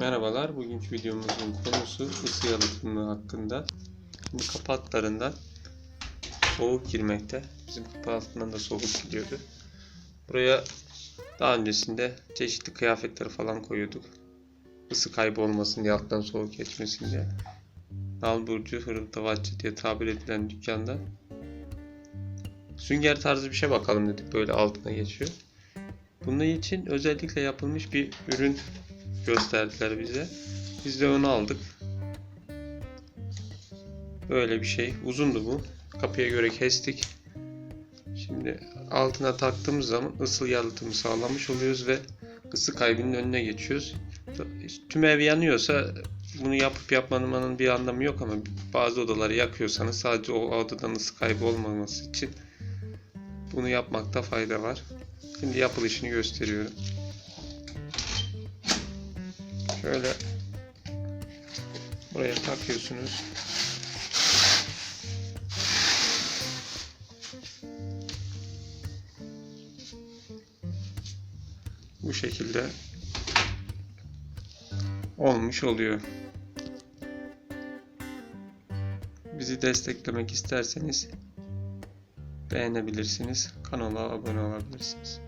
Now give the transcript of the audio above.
Merhabalar, bugünkü videomuzun konusu ısı yalıtımı hakkında. Şimdi kapı altlarından soğuk girmekte. Bizim kapı altından da soğuk gidiyordu. Buraya daha öncesinde çeşitli kıyafetleri falan koyuyorduk. Isı kaybı olmasın diye, alttan soğuk geçmesin diye. Nalburcu Hırıltıvatçı diye tabir edilen dükkanda sünger tarzı bir şey bakalım dedik böyle altına geçiyor. Bunun için özellikle yapılmış bir ürün gösterdiler bize. Biz de onu aldık. Böyle bir şey. Uzundu bu. Kapıya göre kestik. Şimdi altına taktığımız zaman ısı yalıtımı sağlamış oluyoruz ve ısı kaybının önüne geçiyoruz. Tüm ev yanıyorsa bunu yapıp yapmanın bir anlamı yok ama bazı odaları yakıyorsanız sadece o odadan ısı kaybı olmaması için bunu yapmakta fayda var. Şimdi yapılışını gösteriyorum. Şöyle buraya takıyorsunuz. Bu şekilde olmuş oluyor. Bizi desteklemek isterseniz beğenebilirsiniz. Kanala abone olabilirsiniz.